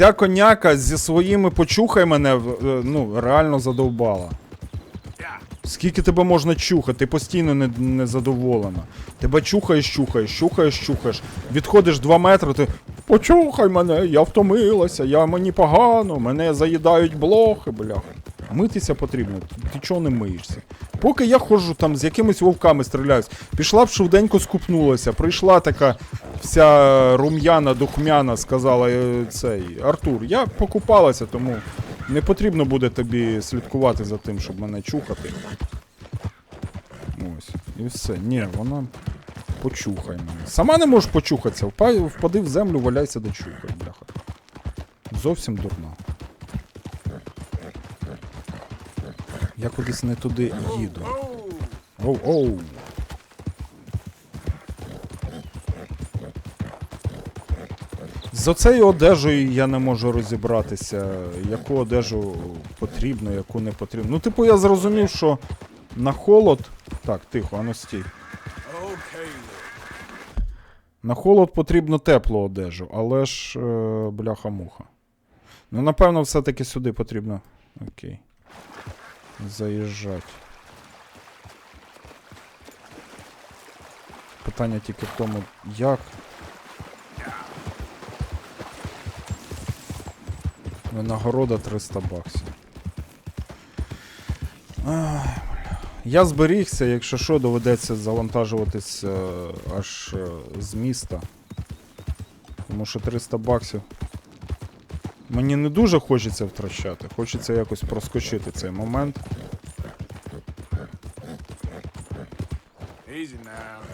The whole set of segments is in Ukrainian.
Ця коняка зі своїми почухай мене, е, ну, реально задовбала. Скільки тебе можна чухати? Ти постійно не, не задоволена. Тебе чухаєш, чухаєш, чухаєш, чухаєш. Відходиш 2 метри, ти. Почухай мене, я втомилася, я мені погано, мене заїдають блохи, бляха. Митися потрібно, ти чого не миєшся? Поки я ходжу там з якимись вовками стріляюсь, пішла б швиденько скупнулася, прийшла така вся рум'яна, духмяна, сказала е, цей Артур, я покупалася, тому не потрібно буде тобі слідкувати за тим, щоб мене чухати. Ось, і все. Ні, вона почухай мене. Сама не можеш почухатися, впади в землю, валяйся до чухай, бляха. Зовсім дурна. Я кудись не туди їду. Оу, оу. З оцею одежею я не можу розібратися, яку одежу потрібно, яку не потрібно. Ну, типу, я зрозумів, що на холод. Так, тихо, ану стій. На холод потрібно теплу одежу, але ж е, бляха-муха. Ну, напевно, все-таки сюди потрібно. Окей. Заїжджать. Питання тільки в тому, як. Винагорода 300 баксів. Я зберігся, якщо що, доведеться завантажуватись е, аж е, з міста. Тому що 300 баксів. Мені не дуже хочеться втрачати. Хочеться якось проскочити цей момент.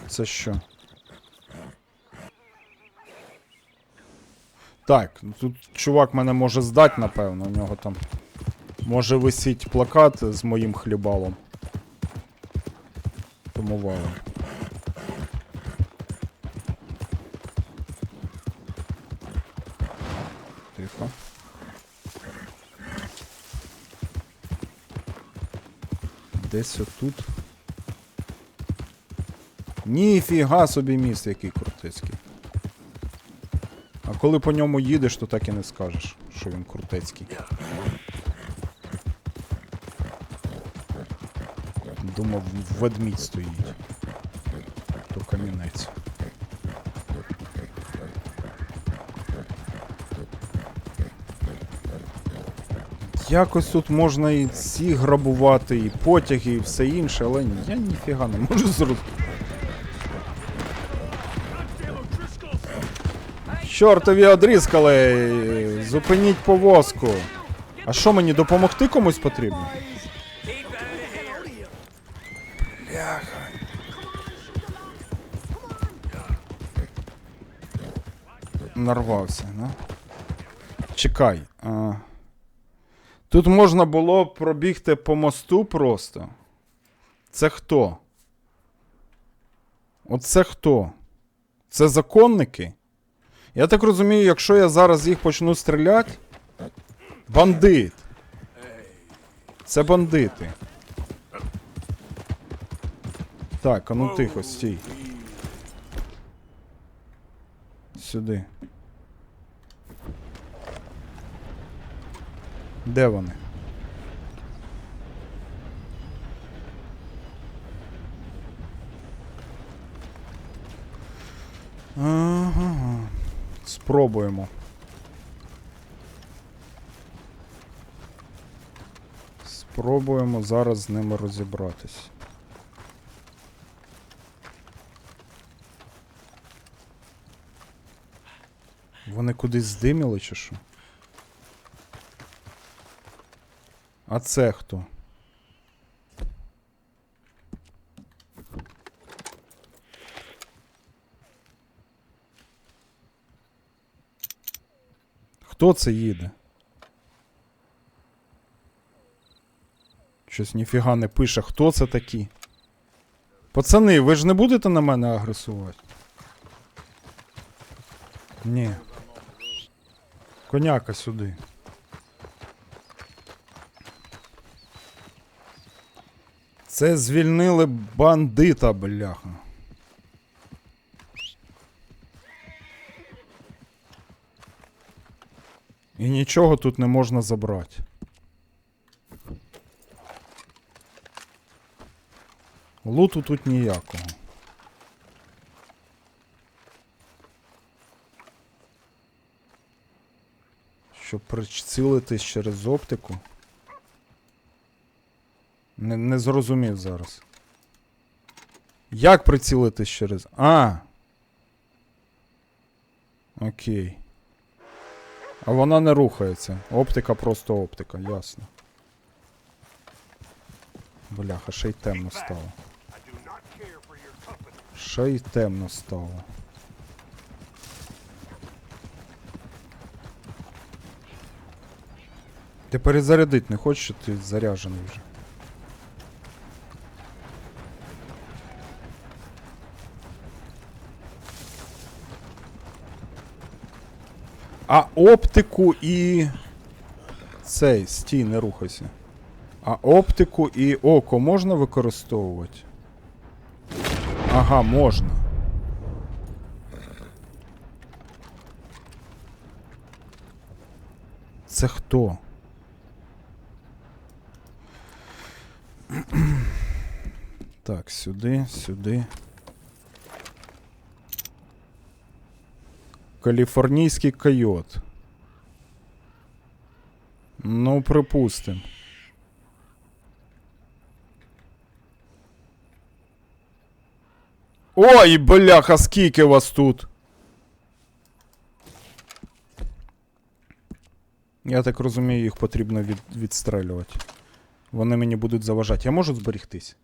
Це що? Так, ну тут чувак мене може здати, напевно. У нього там може висіть плакат з моїм хлібалом. Тому валом. Тихо. Десь отут. Ніфіга собі міст, який крутецький. А коли по ньому їдеш, то так і не скажеш, що він крутецький. Думав, ведмідь стоїть. То камінець. Якось тут можна і ці грабувати, і потяги, і все інше, але я ніфіга не можу зрозуміти. Чортові одрізкали! Зупиніть повозку. А що мені допомогти комусь потрібно? Бляха. Нарвався, ну. Чекай. А... Тут можна було пробігти по мосту просто. Це хто? Оце хто? Це законники? Я так розумію, якщо я зараз їх почну стріляти. Бандит. Це бандити. Так, а ну тихо, стій. Сюди. Де вони? Ага. Спробуємо. Спробуємо зараз з ними розібратись. Вони кудись здиміли чи що? А це хто? Хто це їде? Щось ніфіга не пише. Хто це такі? Пацани, ви ж не будете на мене агресувати? Ні. Коняка сюди. Це звільнили бандита, бляха. І нічого тут не можна забрати. Луту тут ніякого. Щоб прицілитись через оптику. Не, не зрозумів зараз. Як прицілитись через. А! Окей. А вона не рухається. Оптика просто оптика, ясно. Бляха, ще й темно стало. Ще й темно стало. Ти перезарядить не хочеш, чи ти заряджений вже? А оптику і. Цей, стій, не рухайся. А оптику і око можна використовувати? Ага, можна. Це хто? Так, сюди, сюди. Каліфорнійський койот. Ну, припустим. Ой, бляха, скільки вас тут. Я так розумію, їх потрібно від, відстрелювати. Вони мені будуть заважати. Я можу зберігтись?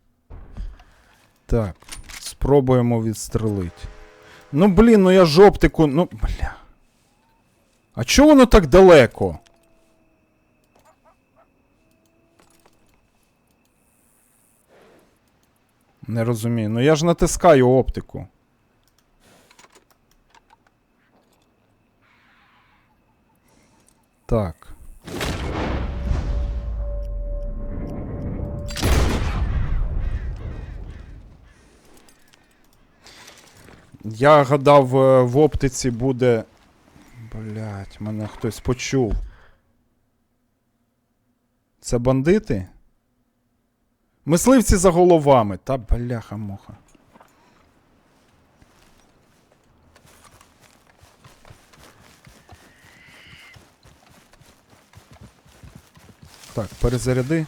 Так, спробуємо відстрелити. Ну блін, ну я ж оптику, ну бля. А чого воно так далеко? Не розумію. Ну я ж натискаю оптику. Так. Я гадав, е, в оптиці буде. Блять, мене хтось почув. Це бандити? Мисливці за головами. Та бляха-муха. Так, перезаряди.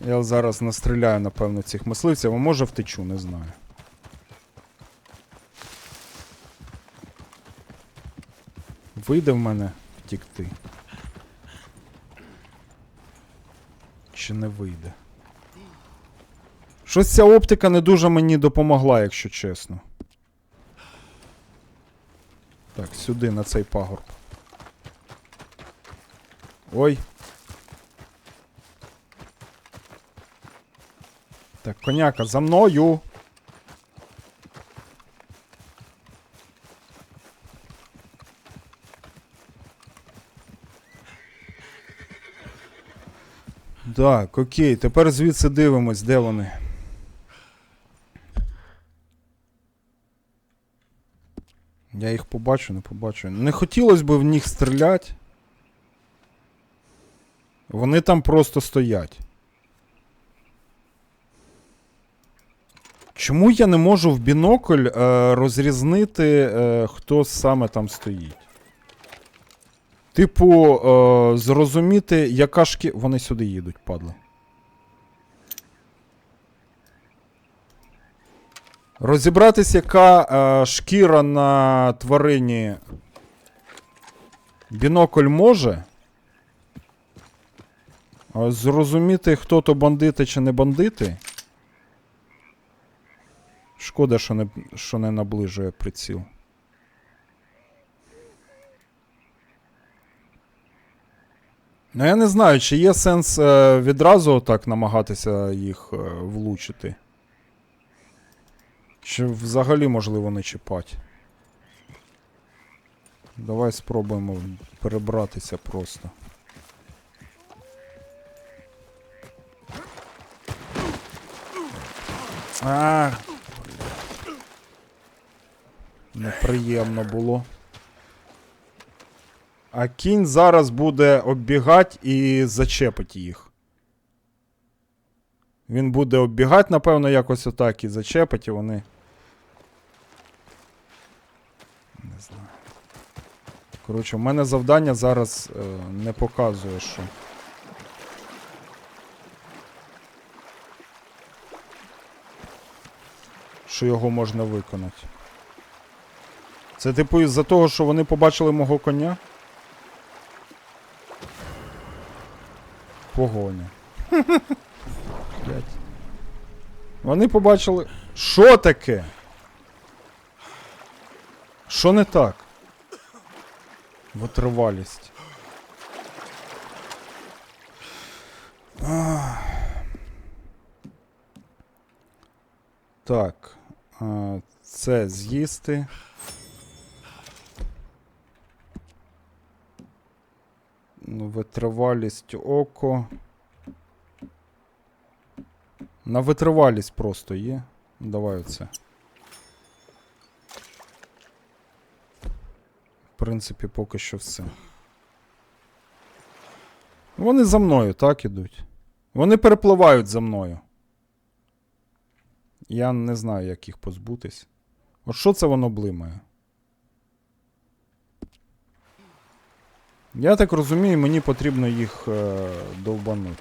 Я зараз настріляю, напевно, цих мисливців, а може втечу, не знаю. Вийде в мене втікти. Чи не вийде? Щось ця оптика не дуже мені допомогла, якщо чесно. Так, сюди, на цей пагорб. Ой. Так, коняка, за мною. Так, окей, тепер звідси дивимось, де вони. Я їх побачу, не побачу. Не хотілося б в них стріляти. Вони там просто стоять. Чому я не можу в бінокль е, розрізнити, е, хто саме там стоїть? Типу, е, зрозуміти, яка шкі... Вони сюди їдуть, падли. Розібратись, яка е, шкіра на тварині. Бінокль може. Зрозуміти, хто то бандити чи не бандити. Шкода, що не, що не наближує приціл. Ну, я не знаю, чи є сенс е, відразу так намагатися їх е, влучити. Чи взагалі можливо не чіпати. Давай спробуємо перебратися просто. А, Неприємно було. А кінь зараз буде оббігати і зачепить їх. Він буде оббігати, напевно, якось отак і зачепить, і вони. Не знаю. Коротше, в мене завдання зараз е, не показує, що. Що його можна виконати. Це типу із-за того, що вони побачили мого коня? Погоня. Вони побачили. Що таке? Що не так? Витривалість. Так. Це з'їсти. Ну, Витривалість око. На витривалість просто є. Давай оце. В принципі, поки що все. Вони за мною, так ідуть. Вони перепливають за мною. Я не знаю, як їх позбутись. От що це воно блимає? Я так розумію, мені потрібно їх е, довбануть.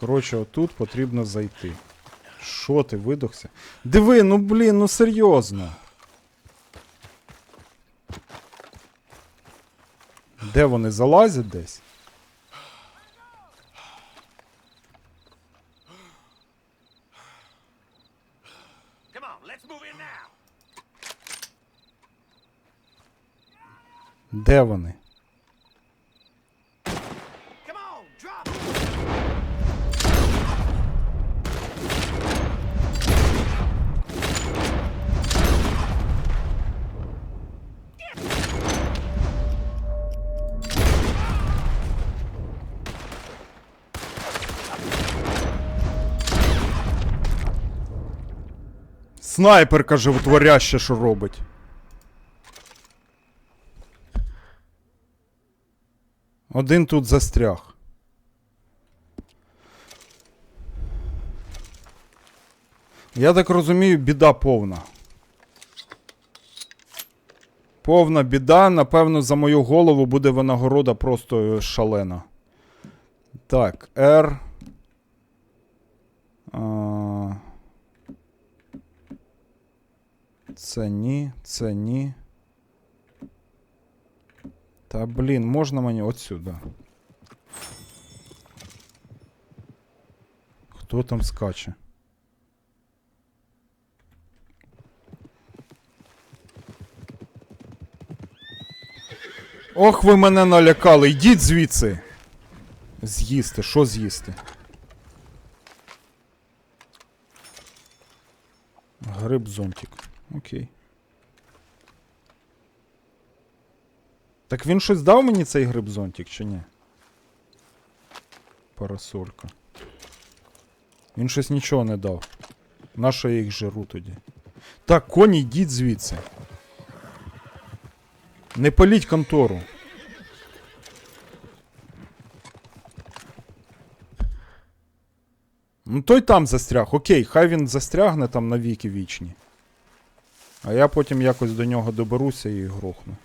Коротше, отут потрібно зайти. Що ти видохся? Диви, ну блін, ну серйозно. Де вони залазять десь? Де вони? Снайперка животворяща, що робить. Один тут застряг. Я так розумію, біда повна. Повна біда, напевно, за мою голову буде винагорода просто е, шалена. Так, R. А... Це ні, це ні. Та блін, можна мені отсюда. Хто там скаче? Ох, ви мене налякали, йдіть звідси. З'їсти, що з'їсти? Гриб зонтик. Окей. Так він щось дав мені цей гриб зонтик чи ні? Парасолька. Він щось нічого не дав. Нащо я їх жиру тоді? Так, коні, йдіть звідси. Не паліть контору. Ну той там застряг. Окей, хай він застрягне там на віки вічні. А я потім якось до нього доберуся і грохну.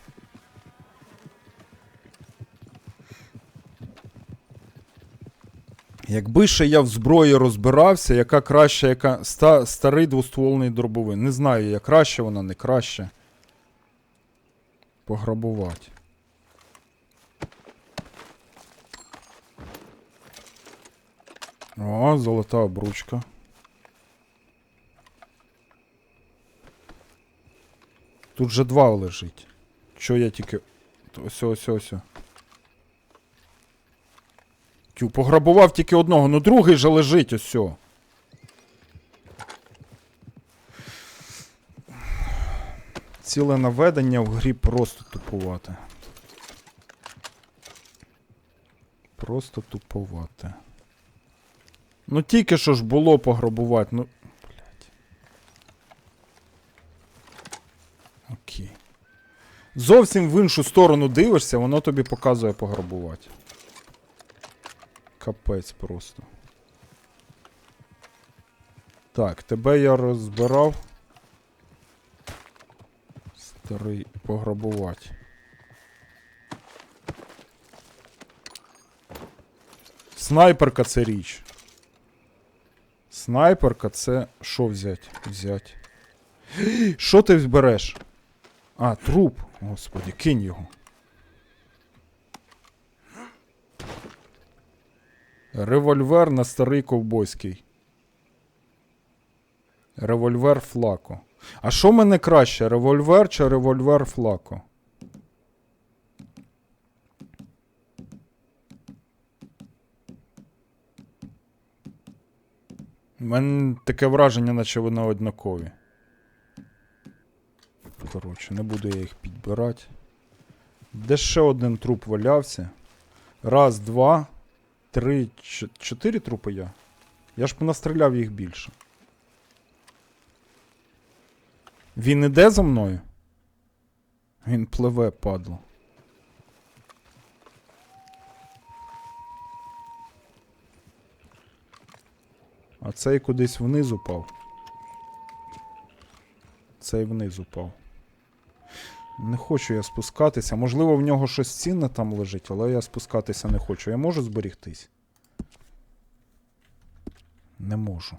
Якби ще я в зброї розбирався, яка краща, яка ста, старий двоствольний дробовий. Не знаю, я краще вона, не краще. Пограбувати. О, золота обручка. Тут же два лежить. Чо я тільки. Ось, ось, ось. Тю, пограбував тільки одного, ну другий же лежить ось. Ціле наведення в грі просто тупувате. Просто туповате. Ну тільки що ж було пограбувати, ну. Блять. Окей. Зовсім в іншу сторону дивишся, воно тобі показує пограбувати. Капець просто. Так, тебе я розбирав. Старий пограбувати. Снайперка це річ. Снайперка це що взять? Взять. Що ти береш? А, труп. Господи, кинь його. Револьвер на старий ковбойський. Револьвер флако. А що мене краще? Револьвер чи револьвер флако? У мене таке враження, наче вони однакові. Коротше, не буду я їх підбирати. Де ще один труп валявся? Раз, два, три, чотири трупи я. Я ж понастріляв їх більше. Він іде за мною? Він пливе, падло. А цей кудись вниз упав. Цей вниз упав. Не хочу я спускатися. Можливо, в нього щось цінне там лежить, але я спускатися не хочу. Я можу зберігтись? Не можу.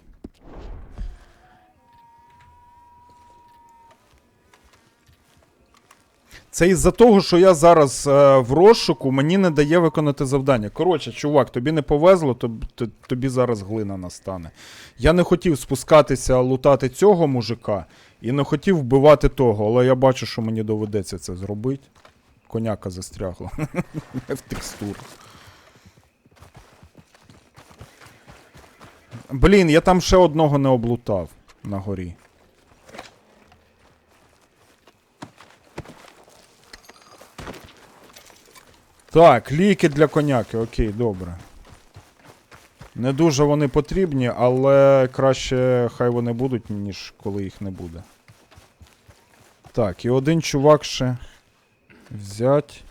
Це із-за того, що я зараз е, в розшуку, мені не дає виконати завдання. Коротше, чувак, тобі не повезло, тоб- т- тобі зараз глина настане. Я не хотів спускатися лутати цього мужика і не хотів вбивати того, але я бачу, що мені доведеться це зробити. Коняка застрягла. в текстурах. Блін, я там ще одного не облутав на горі. Так, ліки для коняки, окей, добре. Не дуже вони потрібні, але краще хай вони будуть, ніж коли їх не буде. Так, і один чувак ще взять.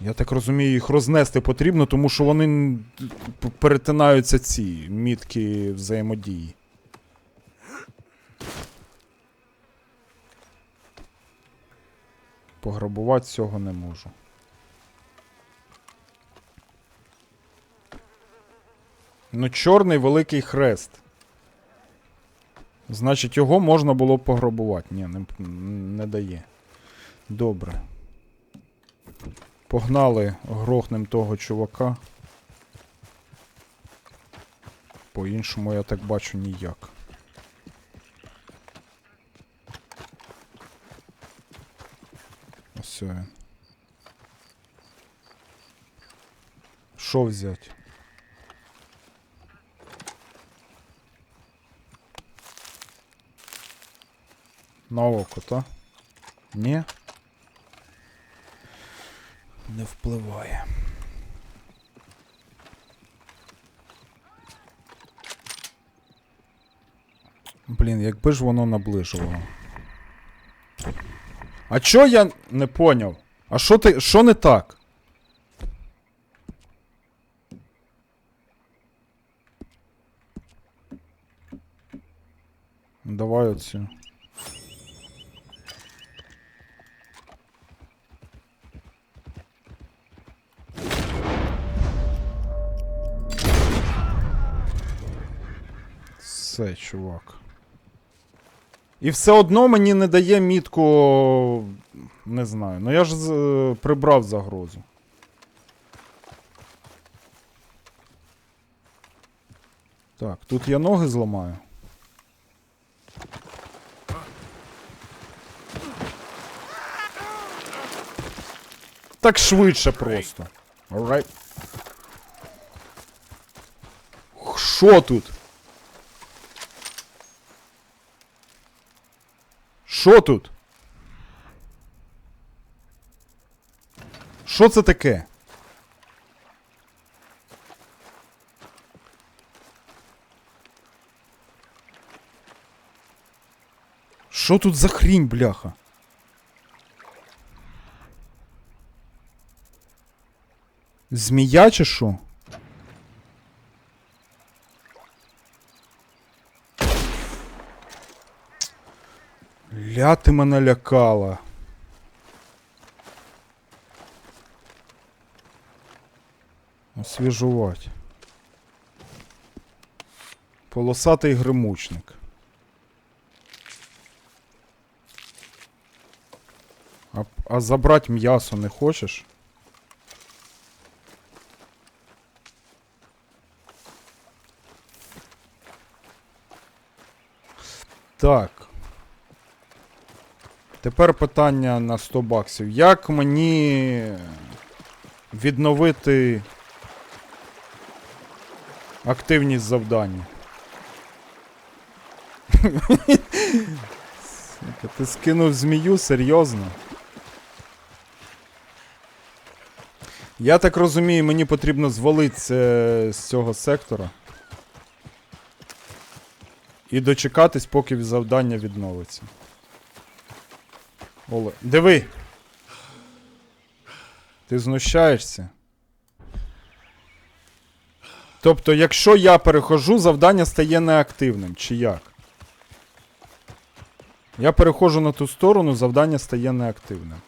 Я так розумію, їх рознести потрібно, тому що вони перетинаються ці мітки взаємодії. Пограбувати цього не можу. Ну, чорний великий хрест. Значить, його можна було пограбувати. Ні, не, не дає. Добре. Погнали грохнем того чувака. По-іншому я так бачу ніяк. Ось він. Що взять? На око, та? Ні? Не впливає. Блін, якби ж воно наближувало. А чо я не поняв? А що ти. Що не так? Давай оцю. Все, чувак. І все одно мені не дає мітку. Не знаю. Ну я ж з- прибрав загрозу. Так, тут я ноги зламаю. Так швидше просто. Alright. Що тут? Що тут? Що це таке? Що тут за хрінь, бляха? Змія чи що? Ля ти мене лякала. Освіжувати. Полосатий гримучник. А, а забрать м'ясо не хочеш? Так. Тепер питання на 100 баксів. Як мені відновити активність завдання? Ти скинув змію, серйозно? Я так розумію, мені потрібно звалитися з цього сектора. І дочекатись, поки завдання відновиться. Оле. Диви! Ти знущаєшся? Тобто, якщо я перехожу, завдання стає неактивним, чи як? Я перехожу на ту сторону, завдання стає неактивним.